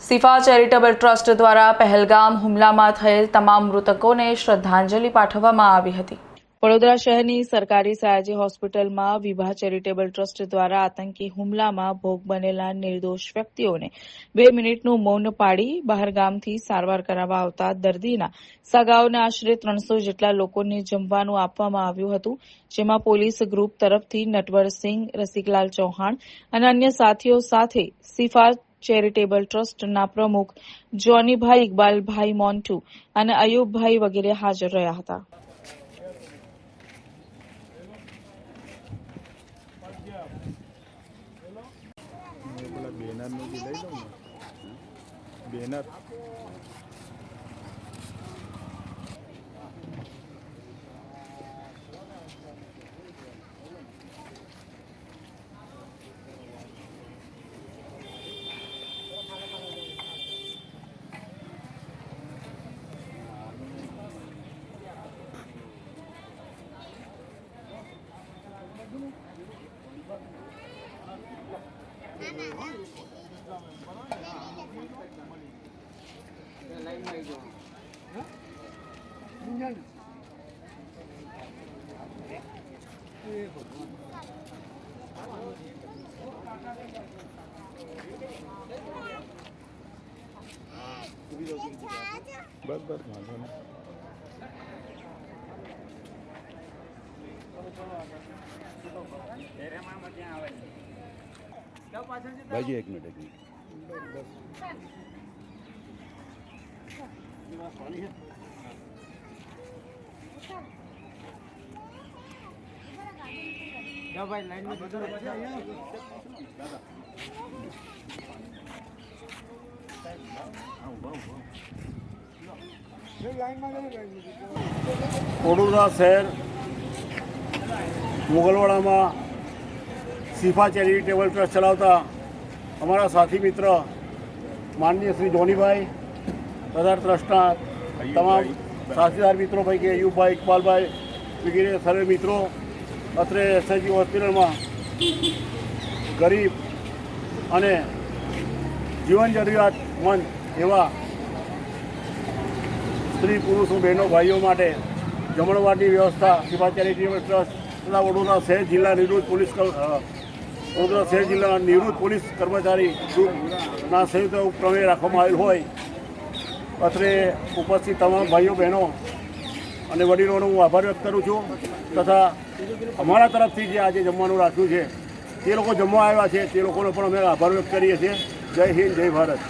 Shifa charitable trust દ્વારા પહેલગામ હુમલામાં થયેલ તમામ મૃતકોને શ્રદ્ધાંજલિ પાઠવવામાં આવી હતી. વડોદરા શહેરની સરકારી સયાજી હોસ્પિટલમાં વિભા ચેરિટેબલ ટ્રસ્ટ દ્વારા આતંકી હુમલામાં ભોગ બનેલા નિર્દોષ વ્યક્તિઓને બે મિનિટનું મૌન પાડી બહારગામથી સારવાર કરાવવા આવતા દર્દીના સગાઓને આશરે ત્રણસો જેટલા લોકોને જમવાનું આપવામાં આવ્યું હતું, જેમાં પોલીસ ગ્રુપ તરફથી નટવરસિંહ રસિકલાલ ચૌહાણ અને અન્ય સાથીઓ સાથે સિફા ચેરિટેબલ ટ્રસ્ટના પ્રમુખ જોનીભાઈ ઇકબાલભાઈ મોન્ટુ અને અયુબભાઈ વગેરે હાજર રહ્યા હતા. પેલા બેનરનું બી લઈ લઉં ને બસ બસ. વાંધો નહીં ભાઈજી એક મિનિટ એક મિનિટ વડોદરા શહેર મુગલવાડામાં સિફા ચેરિટેબલ ટ્રસ્ટ ચલાવતા અમારા સાથી મિત્ર માનનીય શ્રી જોનીભાઈ તથા ટ્રસ્ટના તમામ સાથીદાર મિત્રો પૈકી અયુબભાઈ ઇકબાલભાઈ વગેરે સર્વે મિત્રો, અત્રે એસએચજી હોસ્પિટલમાં ગરીબ અને જીવન જરૂરિયાતમંદ એવા સ્ત્રી પુરુષો, બહેનો, ભાઈઓ માટે જમણવારની વ્યવસ્થા શિવા ચેરિટેબલ ટ્રસ્ટ તથા વડોદરા શહેર જિલ્લા નિવૃત્ત પોલીસ વડોદરા શહેર જિલ્લા નિવૃત્ત પોલીસ કર્મચારી ગ્રુપના સંયુક્ત ઉપક્રમે રાખવામાં આવેલ હોય અત્રે ઉપસ્થિત તમામ ભાઈઓ, બહેનો અને વડીલોનો હું આભાર વ્યક્ત કરું છું તથા અમારા તરફથી જે આજે જમવાનું રાખ્યું છે, તે લોકો જમવા આવ્યા છે, તે લોકોનો પણ અમે આભાર વ્યક્ત કરીએ છીએ. જય હિન્દ, જય ભારત.